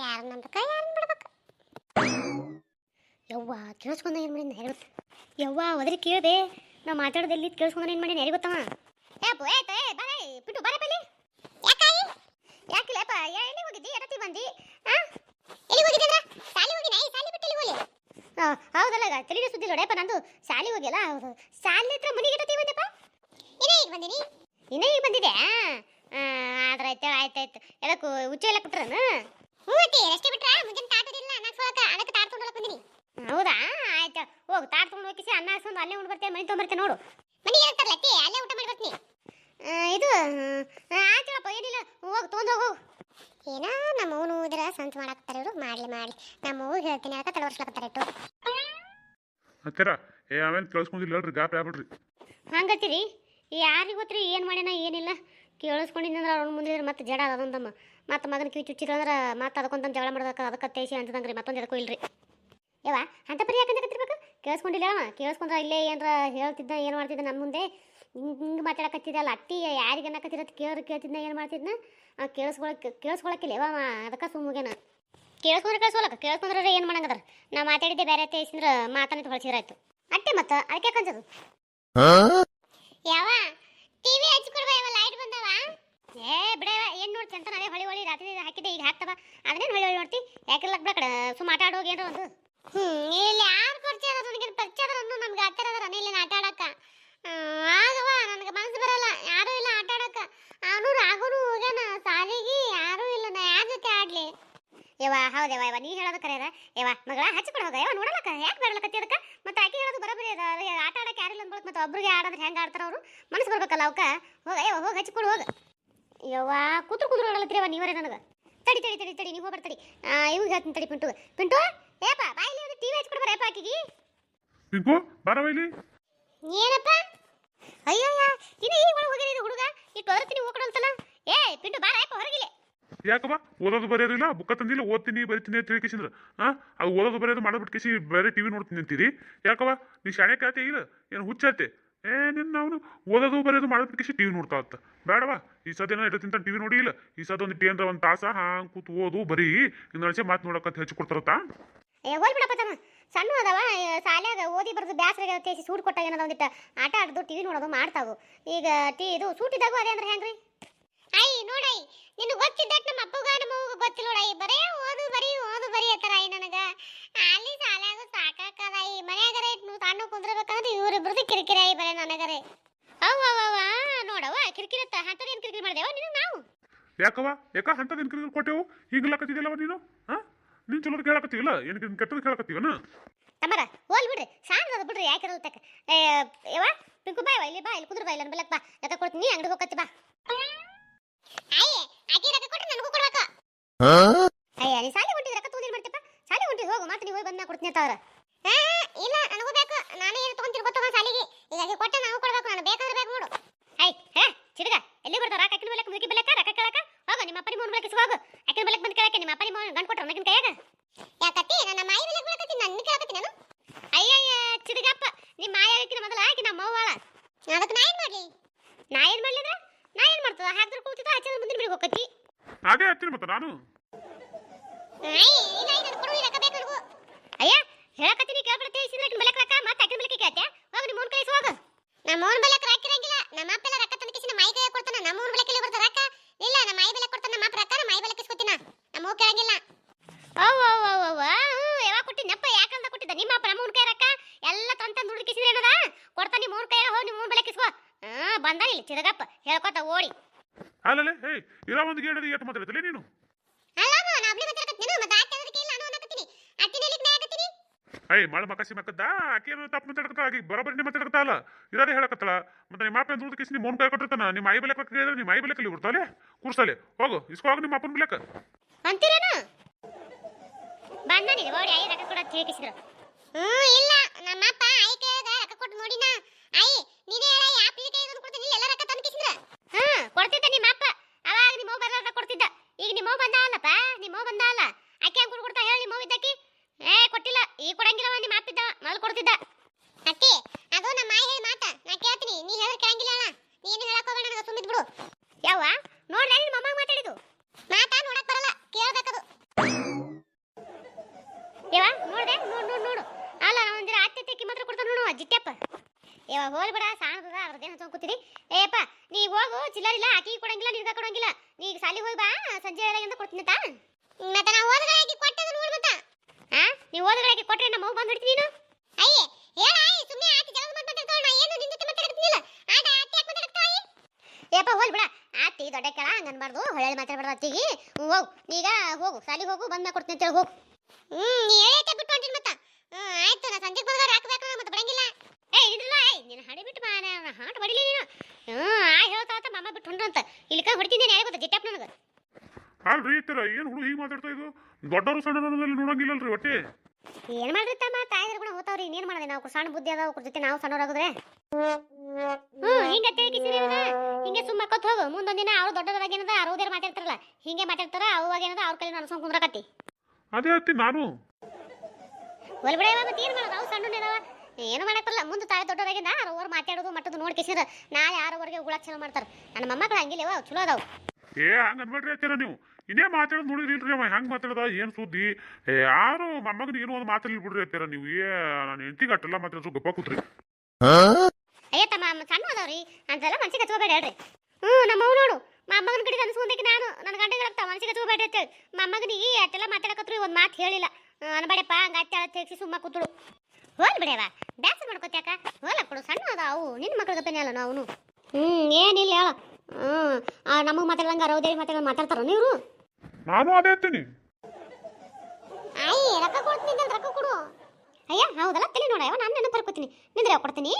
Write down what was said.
ಯಾರು ನಂಬಕ ಯಾರು ಬಿಡ್ಬೇಕು? ಯವ್ವ ಕೇಳಿಸ್ಕೊಂಡ ಏನು ಮಾಡಿನ ಯಾರು ಗೊತ್ತ ಯವ್ವ, ಒದರಿ ಕೇಳ್ದೆ. ನಾ ಮಾತಾಡೋದಲ್ಲಿ ಕೇಳಿಸ್ಕೊಂಡ ಏನು ಮಾಡಿನ ಯಾರು ಗೊತ್ತವ? ಏ ಏತ ಏ ಬರ ಬಿಟ್ಟು ಬರ ಬಲ್ಲಿ ಯಾಕಾಯಿ? ಯಾಕಿಲ್ಲಪ್ಪ ಎಲ್ಲಿ ಹೋಗಿದ್ದಿ? ಎಡತಿ ಬಂದಿ ಆ? ಎಲ್ಲಿ ಹೋಗಿದ್ದೆ ಸಾಲಿ ಹೋಗಿ ಈ ಸಾಲಿ ಬಿಟ್ಟು ಎಲ್ಲಿ ಹೋಗಿ? ಹೌದಲ್ಲ ತಿಳಿದ ಸುದ್ದಿ ನೋಡಪ್ಪ ನಂದು ಸಾಲಿ ಹೋಗಿಲ್ಲ ಹೌದು. ಸಾಲಿ ಹತ್ರ ಮನೆಗೆ ಎಡತಿ ಬಂದಪ್ಪ ಇನ್ನೇ ಈಗ ಬಂದಿನಿ. ಇನ್ನೇ ಈಗ ಬಂದಿದೆ ಆದ್ರೆ ಆಯ್ತು ಆಯ್ತಾಯ್ತು. ಎಲ್ಲಕ್ಕೂ, ಉಚ್ಚ ಎಲ್ಲ ಕೊಟ್ರನ? ಅತ್ತಿ ರಸ್ತೆ ಬಿಟ್ರ? ಮುಂದಿನ ತಾಟದಿಲ್ಲ ಅನ್ನ ಸೋಳಕ ಅದಕ್ಕೆ ತಾಟ ಬಂದಿನಿ. ಹೌದಾ? ಆಯ್ತು. ಹೋಗಿ ತಾಟ್ ತೊಗೊಂಡು ಹೋಗಿಸಿ ಅನ್ನ ಹಾಕ್ಸ್ಕೊಂಡು ಅಲ್ಲೇ ಉಂಡು ಬರ್ತೇವೆ ಮನೆ ತೊಗೊಂಬರ್ತೇವೆ ನೋಡು. ಮನಿ ಇರ್ತಾರಲ್ಲ ಅತ್ತಿ ಅಲ್ಲೇ ಊಟ ಮಾಡಿ ಬರ್ತೀನಿ ಇದು ಆಯ್ತಳಪ್ಪ ಏನಿಲ್ಲ. ಹೋಗಿ ತೊಗೊಂಡು ಹೋಗು. ಏನ ನಮ್ಮ ಅವನು ಇದ್ರ ಸ್ವಂತ ಮಾಡಾಕತ್ತಾರ ಇವ್ರು. ಮಾಡ್ಲಿ ಮಾಡ್ಲಿ. ನಮ್ಮ ಅವ್ವ ಹೇಳ್ತೀನಿ ಅದಕ್ಕೆ ತಡವರ್ಸ್ಲಕತ್ತಾರ ಇಟ್ಟು. ಹತ್ತಿರ ಏ ಆಮೇಲೆ ಕೇಳಿಸ್ಕೊಂಡಿಲ್ಲ ಹೇಳ್ರಿ ಗಾಪ್ ಆಗ್ಬಿಡ್ರಿ. ಹಂಗತ್ತೀರಿ? ಯಾರಿಗೆ ಗೊತ್ತ್ರಿ ಏನು ಮಾಡ್ಯಾನ ಏನಿಲ್ಲ. ಕೇಳಿಸ್ಕೊಂಡಿದ್ದಂದ್ರೆ ಅವ್ರ ಮುಂದೆ ಮತ್ತೆ ಜಡ ಅದೊಂದಮ್ಮ ಮತ್ತೆ ಮಗನ ಕಿವಿ ಚುಚ್ಚಿದಂದ್ರೆ ಮತ್ತೆ ಅದಕ್ಕೊಂದು ಜಗಳ ಮಾಡೋದಕ್ಕೆ ಅದಕ್ಕೆ ತೇಸಿ ಅಂತದಂಗ್ರಿ ಮತ್ತೊಂದು ಎದಕ್ಕೂ ಇಲ್ರಿ. ಯವ್ವ ಅಂತ ಪರಿ ಯಾಕಂತ ಕತ್ತಿರ್ಬೇಕು ಕೇಳಿಸ್ಕೊಂಡಿಲ್ಲ ಅವ ಕೇಳಿಸ್ಕೊಂಡ್ರ ಇಲ್ಲೇ ಏನ್ರ ಹೇಳ್ತಿದ್ದ ಏನು ಮಾಡ್ತಿದ್ದ ನಮ್ಮ ಮುಂದೆ? ಹಿಂಗೆ ಮಾತಾಡಕತ್ತಿದ್ದಲ್ಲ ಅಟ್ಟಿ ಯಾರಿಗೆ ಅನ್ನಕತ್ತಿರತ್ತೆ ಕೇಳ್ರಿ ಕೇಳ್ತಿದ್ನ ಏನು ಮಾಡ್ತಿದ್ನ? ಕೇಳಿಸ್ಕೊಳಕ್ಕೆ ಕೇಳಿಸ್ಕೊಳಕ್ಕಿಲ್ಲ ಅವ ಅದಕ್ಕೆ ಸುಮ್ಮಗೇನ ಕೇಳಿಸ್ಕೊಂಡ್ರೆ ಕೇಳಿಸ್ಕೊಳಕ ಕೇಳಿಸ್ಕೊಂಡ್ರೆ ಏನು ಮಾಡಂಗದ್ರ? ನಾ ಮಾತಾಡಿದ್ದೆ ಬೇರೆ ತೇಸಿಂದ್ರೆ ಮಾತನ್ನ ಹೊಳ್ಸಿರಾಯ್ತು ಅಟ್ಟೆ ಮತ್ತೆ ಅದಕ್ಕೆ ಕಂಜದು ಯಾವ ಟಿವಿ ಹಚ್ಚಿ ಏ, ಬಿಡ, ಏನು ನೋಡ್ತಿ ಅಂತ ನಾವೇ ಹೊಳಿ ಹೊಳಿ ರಾತ್ರಿ ಹಾಕಿದ್ದೆ, ಈಗ ಹಾಕ್ತವ. ಅದನ್ನೇನು ಹೊಳಿ ಹೊಳಿ ನೋಡ್ತಿ? ಯಾಕಿಲ್ಲ ಬಿಡ ಕಡೆ ಸುಮ್ಮ ಆಟ ಆಡೋಗಿ ಏನೋ ಒಂದು. ಹ್ಮ್, ಇಲ್ಲಿ ಯಾರು ಪರಿಚಯ ಅದ ನನಗೆ ಪರಿಚಯ ಅದ ನಮ್ಗೆ ಹತ್ತಿರ ಅದರ ಇಲ್ಲಿ ಆಟ ಆಡಕ್ಕ. ಆಗವ ನನಗೆ ಮನಸ್ಸು ಬರಲ್ಲ, ಯಾರೂ ಇಲ್ಲ ಆಟ ಆಡಕ್ಕ. ಅವನು ರಾಘುನು ಹೋಗ್ಯಾನ, ಸಾಲಿಗೆ ಯಾರೂ ಇಲ್ಲ, ನಾ ಯಾರ ಜೊತೆ ಆಡ್ಲಿ? ಯವ ಹೌದವ್ವ, ಯವ್ವ ನೀ ಹೇಳೋದು ಕರೆ ಯವ ಮಗಳ ಹಚ್ಕೊಡ ಹೋಗ ಯವ್ವ, ನೋಡಲಕ್ಕ, ಯಾಕೆ ಬರಲಕತ್ತಿ ಅದಕ್ಕೆ? ಮತ್ತೆ ಆಕೆ ಹೇಳೋದು ಬರಬರಿ ಅದ, ಅದೇ ಆಟ ಆಡಕ್ಕೆ ಯಾರಿಲ್ಲ ಮತ್ತೆ ಒಬ್ರಿಗೆ ಆಡೋದ್ರೆ ಹೆಂಗೆ ಆಡ್ತಾರ ಅವರು? ಮನಸ್ಸು ಬರ್ಬೇಕಲ್ಲ ಅವಕ್ಕೆ? ಹೋಗ ಯವ ಹೋಗಿ ಹಚ್ಚಿಕೊಡು ಹೋಗ. ಯವ್ವ ಕೂತ್ರು ಕೂತ್ರು ಅವ ನೀವರೇ ನನಗೆ. ತಡಿ ತಡಿ ತಡಿ ತಡಿ ನೀವು ಹೋಗ್ಬಾರ ತಡಿ. ಇವಾಗ ಹೇಳ್ತೀನಿ ತಡಿ ಪಿಂಟು. ಪಿಂಟು ಏಪ ಬಾಯಿಲಿ ಒಂದು ಟಿವಿ ಹಚ್ಕೊಡು ಬರ ಅಕ್ಕಿಗೆ ಆಕಿಗೆ? ಪಿಂಕು ಬಾರವ ಇಲ್ಲಿ ಏನಪ್ಪ? ಅಯ್ಯಯ್ಯ ಇನ್ನು ಈಗ ಒಳಗೆ ಹೋಗಿರಿ ಇದು ಹುಡುಗ? ಇಟ್ಟು ಹೊರತೀನಿ ಹೋಗ್ಕೊಡಲ್ತಲ್ಲ ಏ ಪಿಂಟು ಬಾರ ಏಪ ಹೊರಗಿಲ್ಲ. ಯಾಕಪ್ಪ ಓದೋದು ಬರೆಯೋದಿಲ್ಲ ಬುಕ್ಕ ತಂದಿಲ್ಲ ಓದ್ತೀನಿ ಬರಿತೀನಿ ಅಂತ ಹೇಳ್ಕೇಸಿದ್ರ ಹಾ ಅದು ಓದೋದು ಬರೆಯೋದು ಮಾಡೋದು ಕೇಸಿ ಬೇರೆ ಟಿವಿ ನೋಡ್ತೀನಿ ಅಂತೀರಿ? ಯಾಕವ್ವ ನೀ ಶಾಣೆ ಕಾತೆ ಇಲ್ಲ ಏನು ಹುಚ್ಚಾತೆ ಏ ಅವನು ಓದೋದು ಬರೆಯೋದು ಮಾಡೋದು ಕೇಸಿ ಟಿವಿ ನೋಡ್ತಾ ಇತ್ತು ಬೇಡವಾ? ಈ ಸದ್ಯನ ಎಷ್ಟು ತಿಂತ ಟಿವಿ ನೋಡಿ ಇಲ್ಲ. ಈ ಸದ ಒಂದು ಟಿ ಅಂದ್ರೆ ಒಂದು ತಾಸ ಹಾಂಗ್ ಕೂತು ಓದು ಬರೀ ಇನ್ನೊಂದ್ಸೆ ಮಾತು ನೋಡಕಂತ ಹೆಚ್ಚು ಕೊಡ್ತಾರತ್ತ? ಏ ಹೋಲ್ ಬಿಡಪ್ಪ ತಮ್ಮ. ಸಣ್ಣ ಅದಾವ ಶಾಲ್ಯಾಗ ಓದಿ ಬರೆದು ಬ್ಯಾಸ್ರಿಗೆ ತೇಸಿ ಸೂಟ್ ಕೊಟ್ಟಾಗ ಏನದ ಒಂದಿಟ್ಟು ಆಟ ಆಡೋದು ಟಿವಿ ನೋಡೋದು ಮಾಡ್ತಾವು. ಈಗ ಟಿ ಇದು ಸೂಟಿದಾಗೂ ಅದೇ ಅಂದ್ರೆ ಹೆಂಗ್ರಿ? ಐ ನೋಡೈ ನಿನ್ನ ಗೊತ್ತಿದ್ದಟ್ ನಮ್ಮ ಅಪ್ಪಗ ನಮ್ಮ ಅವ್ಗ ಗೊತ್ತಿಲ್ಲ ನೋಡೈ. ಬರೇ ಓದು, ಬರಿ ಓದು, ಬರಿ ಅತ್ತಾರ ಐ ನನಗ. ಅಲ್ಲಿ ಶಾಲ್ಯಾಗ ಸಾಕಾಕದ ಈ ಮನ್ಯಾಗರ ನೀವು ಸಣ್ಣ ಕುಂದ್ರಬೇಕಂದ್ರೆ ಇವ್ರಿಬ್ರದ್ದು ಕಿರಿಕಿರಿ ಐ ಬರೇ ನನಗರೆ ಅವ್ ಅವ್ ಅವ ನೋಡವ ಅಂತದ ಏನು ಕಿರಿಕಿರಿ ಮಾಡಿದೆವ ನೀನು ನಾವು. ಯಾಕವ ಯಾಕ ಅಂತದ್ ಏನು ಕೊಟ್ಟೆವು? ಹಿಂಗ್ಲಕತ್ತಿದ್ದಿಲ್ಲವ ನೀನು? ಹಾ? ನೀನು ಚಲೋದು ಕೇಳಕತ್ತೀವಿಲ್ಲ ಏನು ಕೆಟ್ಟದ್ದು ಕೇಳಕತ್ತೀವನ ತಮ್ಮರ ಹೋಲ್ ಬಿಡ್ರಿ. ಸಾಣದ ಬಿಡ್ರಿ ಯಾಕೆ ತಕ್ಕ ಏ ಯವ್ವ ಪಿಂಕು ಬಾಯ್ ಇಲ್ಲಿ ಬಾ ಇಲ್ಲಿ ಕುದ್ರ ಬಾ ಇಲ್ಲ ಬಾ. ಯಾಕ ಕೊಡ್ತೀನಿ ಅಂಗಡಿಗೆ ಹೋಗತ್ತಿ ಬಾ. ಐ ಆಕಿ ರೊಕ್ಕ ಕೊಟ್ರೆ ನನಗೂ ಕೊಡ್ಬೇಕು ಅಯ್ಯ ನೀ ಸಾಲಿ ಹೊಂಟಿದ್ರೆ ರೊಕ್ಕ ತಗೊಂಡಿರ್ ಮಾಡ್ತಿಪ್ಪ ಸಾಲಿ ಹೊಂಟಿದ್ ಹೋಗು ಮತ್ತೆ ನೀವು ಹೋಗಿ ಬಂದ ಕೊಡ್ತೀನಿ ಅಂತ ಅವ್ರ ಆ, ಇಲ್ಲ ನನಗೂ ಬೇಕು ನಾನು ಏನು ತಗೊಂತೀನಿ ಗೊತ್ತವ ಸಾಲಿಗೆ ಈಗ ಆಕಿ ಕೊಟ್ಟೆ ನನಗೂ ಕೊಡ್ಬೇಕು ನಾನು ಬೇಕಾದ್ರೆ ಬೇಕು ನೋಡು ಐ ಹೇ ಚಿಡಗ ಎಲ್ಲಿ ಬರ್ತಾರ ಅಕ್ಕಿನ ಬೆಲಕ್ ಮುಗಿ ಬೆಲಕ ರೊಕ್ಕ ಕೇಳಕ ಹೋಗ ನಿಮ್ಮ ಅಪ್ಪನಿ ಮೋನ್ ಬೆಲಕ್ ಹೋಗು ಅಕ್ಕಿನ ಬೆಲಕ್ ಬಂದು ಕೇಳಕ್ಕೆ ನಿಮ್ಮ ಅಪ್ಪನಿ ಗಂಡ ಕೊಟ್ರ ನಗಿನ ಕೈಯಾಗ. ಯಾಕತ್ತಿ? ನನ್ನ ಮಾಯಿ ಬೆಲೆ ಬೀಳಕತ್ತಿ ನನ್ನ ಕೇಳಕತ್ತಿ ನಾನು? ಅಯ್ಯಯ್ಯ ಚಿದಗಪ್ಪ ನಿಮ್ಮ ಮಾಯಾಕಿನ ಮೊದಲ ಆಕಿ ನಮ್ಮ ಅವ್ವಾಳ ಅದಕ್ಕೆ ನಾ ಏನು ಮಾಡಲಿ? ನಾ ಏನು ಮಾಡ್ಲಿದ್ರ ನಾ ಏನು ಮಾಡ್ತದ? ಹಾಕಿದ್ರೆ ಕೂತಿದ್ದ ಹಚ್ಚಿದ ಮುಂದಿನ ಬಿಡಿಗೆ ಹೋಗತ್ತಿ ಅದೇ ಹಚ್ಚಿನ ಮತ್ತೆ ನಾನು. ಅಯ್ಯ ಹೇಳಕತ್ತೀನಿ ಕೇಳ್ಬಿಡತ್ತೆ ಇಸಿದ್ರೆ ಅಕ್ಕಿನ ಬೆಲಕ್ ರೊಕ್ಕ ಮತ್ತೆ ಅಕ್ಕಿನ ಬೆಲಕ್ ಕೇಳ್ತೆ ಹೋಗ ನಿಮ್ಮ ಮೋನ್ ಕೈ ಹೋಗು ನಮ್ಮ ಅವ್ನ ಬೆಲೆ ಹಾಕಿರಂಗಿಲ್ಲ. ನಮ್ಮ ಅಪ್ಪ ಎಲ್ಲ ರೊಕ್ಕ ತಂದು ಕಿಸಿ ನಮ್ಮ ಮಾಯಿ ಕೈಯಾಗ ಕೊಡ್ತಾನ ನಮ್ಮ ಅವ್ನ ಬೆಲೆ ಬರ್ತಾರ ರೊಕ್ಕ? ಇಲ್ಲ ನಮ್ಮ ಮಾಯಿ ಬೆಲೆ ಕೊಡ್ತಾನ ನಮ್ಮ ನಮ್ಮ ಮಾಯಿ ಓ ಓ ನಮ್ಮ ಅವ್ವ ಕೇಳಂಗಿಲ್ಲ. ಅವ್ವ ಅವ್ವ ಅವ್ವ ಅವ್ವ. ಹ್ಞೂ ಯಾವಾಗ ಕೊಟ್ಟಿದ್ದಪ್ಪ ಯಾಕಂತ ಕೊಟ್ಟಿದ್ದ? ನಿಮ್ಮ ಅಪ್ಪ ನಮ್ಮ ಕೈ ರೊಕ್ಕ? ಎಲ್ಲ ತಂತಂದು ದುಡ್ಡು ಕಿಸಿದ್ರೆ ಏನದ? ಕೊಡ್ತಾ ನಿಮ್ಮ ಮೂರು ಕೈ ಹೋಗಿ ನಿಮ್ಮ ಮೂನ್ ಬೆಲೆ ಕಿಸ್ಕೋ. ಹಾಂ ಬಂದ ಇಲ್ಲಿ ಚಿರಗಪ್ಪ ಹೇಳ್ಕೊತ ಓಡಿ. ಅಲ್ಲಲ್ಲ ಹೇಯ್ ಇರೋ ಒಂದು ಗೇಡದ ಎಷ್ಟು ಮಾತಾಡ್ತಲೇ ನೀನು? ಅಲ್ಲ ನಾನು ನಾ ಒಬ್ಳೆ ನಾನು ಮತ್ತೆ ಆಕೆ ಅದಕ್ಕೆ ಇಲ್ಲ ನಾನು ಅನ್ನಕತ್ತೀನಿ. ಅತ್ತಿನ ಎಲ್ಲಿಗೆ ನಾ ಆಗತ್ತೀನಿ? ಅಯ್ಯ ಮಳ ಮಕಸಿ ಮಕ್ಕದ ಆಕೆ ತಪ್ಪು ಮಾತಾಡಕತ್ತಾಳ ಆಕಿ ಬರೋಬ್ಬರಿ ಮಾತಾಡಕತ್ತಾಳ ಇರೋದೇ ಹೇಳಕತ್ತಾಳ. ಮತ್ತೆ ನಿಮ್ಮ ಅಪ್ಪ ದುಡ್ಡು ಕಿಸಿ ನಿಮ್ಮ ಕೈ ಕೊಟ್ಟಿರ್ತಾನ? ನಿಮ್ಮ ಐ ಬೆಲೆ ಕೇಳಿದ್ರೆ ನಿಮ್ಮ ಐ ಬೆಲೆಕಲ್ಲಿ ಬಿಡ್ತಾಳೆ ಕೂರ್ಸಲೆ ಹೋಗು ಇಸ್ಕೋ ಹೋಗಿ ನಿಮ್ಮ ಅಪ್ಪನ ಬೆಲೆಕ. ಅಂತೀರೇನು? ಬಂದ ನೀನು ಓಡಿ ಐ ರೊಕ್ಕ ಕೊಡ ತಿಳಿಸಿದ್ರು ಹ್ಞೂ ಇಲ್ಲ ನಮ್ಮ ಅಪ್ಪ ಆಯಿ ಕೈಯಾಗ ರೊಕ್ಕ ಕೊಟ್ಟು ನೋಡಿನ. ಐ ನೀನೇ ಹೇಳ ಯಾವ ಪೀಳಿ ಕೈ ಇದನ್ನು ಕೊಡ್ತೀನಿ ಎಲ್ಲ ರೊಕ್ಕ ತಂದು ಕಿಸಿದ್ರ ಹಾ ಕೊಡ್ತಿದ್ದ ನಿಮ್ಮ ಅಪ್ಪ ಅವಾಗ ನಿಮ್ಮ ಅವ್ವ ಬರಲಾರ್ದ ಕೊಡ್ತಿದ್ದ. ಈಗ ನಿಮ್ಮ ಅವ್ವ ಬಂದ ಅಲ್ಲಪ್ಪ? ನಿಮ್ಮ ಅವ್ವ ಬಂದ ಅಲ್ಲ? ಆಕೆ ಹೆಂಗ್ ಕೊಡ್ತಾ ಹೇಳಿ ನಿಮ್ಮ ಇದ್ದಕ್ಕಿ ಏ ಕೊಟ್ಟಿಲ್ಲ. ಈ ಕೊಡಂಗಿಲ್ಲವ ನಿಮ್ಮ ಅಪ್ಪಿದ್ದ ಮೊದಲು ಕೊಡ್ತಿದ್ದ. ಅಕ್ಕಿ ಅದು ನಮ್ಮ ಮಾಯಿ ಹೇಳಿ ಮಾತ. ನಾ ಕೇಳ್ತೀನಿ. ನೀ ಹೇಳಿದ್ರೆ ಕೇಳಂಗಿಲ್ಲ ಅಣ್ಣ. ನೀನು ಹೇಳಕ್ ಹೋಗೋಣ ಸುಮ್ಮಿದ್ ಬಿಡು ಯಾವ ನೋಡ್ರಿ ನಿಮ್ಮ ಅಮ್ಮ ಮಾತಾಡಿದ್ದು ಮಾತಾ ನೋಡಕ್ ಬರಲ್ಲ ಕೇಳ್ಬೇಕದು ಇವಾಗ ಹೋಲ್ ಬಿಡ ಸಾಣದ ಅದ್ರದ್ದೇನು ಹಚ್ಕೊಂಡ್ ಕೂತಿರಿ ಏಪ್ಪ ನೀ ಹೋಗು ಚಿಲ್ಲರಿಲ್ಲ ಆಕಿ ಕೊಡಂಗಿಲ್ಲ ನಿನ್ಗ ಕೊಡಂಗಿಲ್ಲ ನೀ ಸಾಲಿ ಸಾಲಿಗೆ ಹೋಗಿ ಬಾ, ಸಂಜೆ ವೇಳೆಗಿಂದ ಕೊಡ್ತೀನಿ ತಾ ಮತ್ತೆ ನಾ ಓದಗಳಾಗಿ ಕೊಟ್ಟದ ನೋಡು ಮತ್ತ. ಹಾ ನೀ ಓದಗಳಿಗೆ ಕೊಟ್ರೆ ನಮ್ಮ ಬಂದು ಬಿಡ್ತೀನಿ ನೀನು. ಅಯ್ಯೇ, ಹೇಳ, ಆಯ್ ಸುಮ್ಮನೆ ಆತಿ ಜಗಳ ಮಾತಾಡ್ತಾಳ ನಾ ಏನು ನಿನ್ ಜೊತೆ ಮಾತಾಡ್ತಿಲ್ಲ ಆಟ ಆತಿ ಯಾಕೆ ಮಾತಾಡ್ತಾಳ ಏಪ್ಪ ಹೋಲ್ ಬಿಡ. ಆತಿ ದೊಡ್ಡ ಕೆಳ ಹಂಗ ಅನ್ಬಾರ್ದು ಹೊಳೆ ಮಾತಾಡ್ಬಾರ್ದು ಹೋಗು ನೀಗ ಹೋಗು ಸಾಲಿಗೆ ಹೋಗು ಬಂದ್ಮೇಲೆ ಕೊಡ್ತೀನಿ ಅಂತೇಳಿ ಹೋಗು. ಹ್ಮ್, ನೀ ಹೇಳೈತೆ ಬಿಟ್ಟು ಹೊಂಟಿನ ಮತ್ತ ಹ್ಮ್ ಆಯ್ತು ನಾ ಸಂಜೆಗೆ ಬಂದಾಗ ಹಾಕ್ಬೇಕು ಮತ್ತೆ ಬರಂಗಿಲ್ಲ ಏ ಇದ್ರಲ್ಲ ಏಯ್ ನೀನು ಹಡಿ ಬಿಟ್ಟು ಬಾ ನಾನು ಹಾಟ್ ಬಡಿಲಿ ನೀನು. ಹ್ಞೂ ಆ ಹೇಳ್ತಾತ ಮಾಮ ಬಿಟ್ಟು ಹೊಂಡ್ರಂತ ಇಲ್ಲಿಕ ಹೊಡಿತೀನಿ ಯಾರು ಗೊತ್ತಾ ಜಿಟ್ಟಪ್ಪ ನನಗೆ? ಅಲ್ರಿ ಇತ್ತರ ಏನು ಹುಡುಗ ಹೀಗೆ ಮಾತಾಡ್ತಾ ಇದು? ದೊಡ್ಡವರು ಸಣ್ಣರಲ್ಲಿ ನೋಡಂಗಿಲ್ಲಲ್ರಿ ಒಟ್ಟೆ. ಏನ್ ಮಾಡಿರ್ತಮ್ಮ ತಾಯಿದ್ರು ಕೂಡ ಹೋತಾವ್ರಿ ಏನು ಮಾಡದೆ? ನಾವು ಸಣ್ಣ ಬುದ್ಧಿ ಅದಾವ ಅವ್ರ ಜೊತೆ ನಾವು ಸಣ್ಣವರಾಗುದ್ರೆ. ಹ್ಮ್ ಹಿಂಗೆ ತಿಳಿಕಿಸಿರಿ ಹಿಂಗೆ ಸುಮ್ಮ ಕೊತ್ ಹೋಗು. ಮುಂದೊಂದು ದಿನ ಅವ್ರು ದೊಡ್ಡದಾಗ ಏನದ ಅವ್ರದೇರ್ ಮಾತಾಡ್ತಾರಲ್ಲ ಹಿಂಗೆ ಮಾತಾಡ್ತಾರ ಅವಾಗ ಏನದ ಅವ್ರ ಕೈ ನಡ್ಸ್ಕೊಂಡ್ ಕುಂದ್ರಕತ್ತಿ. ಅದೇ ಹತ್ತಿ ನಾನು. ಹೊಲ್ ಬಿಡ ಮತ್ತೆ ಏನ್ ಮಾಡೋದು? ಅವ್ರು ಸಣ್ಣ ಏನು ಮಾಡಕ್ಕಲ್ಲ ಮುಂದೆ ತಾಯಿ ದೊಡ್ಡವರಾಗಿಂದ ಅವ್ರು ಮಾತಾಡೋದು ಮಟ್ಟದು ಕೇಸಿದ್ರೆ ನಾಳೆ ಯಾರವರೆಗೆ ಉಗುಳಕ್ಕೆ ಚಲೋ ಮಾಡ್ತಾರ. ನನ್ನ ಮೊಮ್ಮಕ್ಳು ಹಂಗಿಲ್ಲ ಅವ ಚಲೋ ಅದಾವ. ಏ ಹಂಗ ಅನ್ಬೇಡ್ರಿ ಅತ್ತೀರ ನೀವು? ಇನ್ನೇ ಮಾತಾಡೋದು ನೋಡಿದ್ರಿ ಇಲ್ರಿ ಅವ ಹೆಂಗೆ ಮಾತಾಡದ ಏನು ಸುದ್ದಿ? ಏ ಯಾರು ಮೊಮ್ಮಗನ ಏನೋ ಒಂದು ಮಾತಾಡಲಿ ಬಿಡ್ರಿ ಅತ್ತೀರ ನೀವು? ಏ ನಾನು ಹೆಂಡತಿಗೆ ಅಟ್ಟೆಲ್ಲ ಮಾತಾಡೋ ಗಪ್ಪ ಕೂತ್ರಿ. ಅಯ್ಯ ತಮ್ಮ ಸಣ್ಣ ಅದಾವ್ರಿ ಅಂತೆಲ್ಲ ಮನ್ಸಿಗೆ ಹಚ್ಕೋಬೇಡ ಹೇಳ್ರಿ. ಹ್ಞೂ ನಮ್ಮವ್ ನೋಡು ಮೊಮ್ಮಗನ ಕಡೆ ಅನ್ಸ್ಕೊಂಡಕ್ಕೆ ನಾನು ನನ್ನ ಗಂಟೆಗೆ ಆಗ್ತಾವ ಮನ್ಸಿಗೆ ಹಚ್ಕೋಬೇಡ ಹೇಳ್ತೇವೆ ಮೊಮ್ಮಗನಿಗೆ ಅಟ್ಟೆಲ್ಲ ಮಾತಾಡಕತ್ರು ಒಂದು ಮಾತು ಹೇಳಿಲ್ಲ. ಅನ್ಬೇಡಪ್ಪ ಹಂಗ ಅತ್ತೆ ತೆಗ್ಸಿ ಸುಮ್ಮ ಕೂತಳು. ಹೋಲ್ ಬಿಡವ ಬ್ಯಾಸ ಮಾಡ್ಕೊತ್ಯಾಕ ಹೋಲ ಕೊಡು ಸಣ್ಣ ಅದಾವು ನಿನ್ನ ಮಕ್ಳ ಗಪ್ಪನೆ ಅಲ್ಲ ಅವನು. ಹ್ಞೂ ಏನಿಲ್ಲ ಹೇಳ. ಹ್ಞೂ ನಮಗೆ ಮಾತಾಡ್ದಂಗೆ ಅರವದೇವಿ ಮಾತಾಡ ಮಾತಾಡ್ತಾರ ನೀವು ನಾನು ಅದೇ ಹತ್ತೀನಿ ಆಯ್ ರೊಕ್ಕ ಕೊಡ್ತೀನಿ ರೊಕ್ಕ ಕೊಡು. ಅಯ್ಯ ಹೌದಲ್ಲ? ತಲೆ ನೋಡ ನಾನು ನೆನಪು ಬರ್ಕೋತೀನಿ ನಿಂದ್ರೆ ಕೊಡ್ತೀನಿ?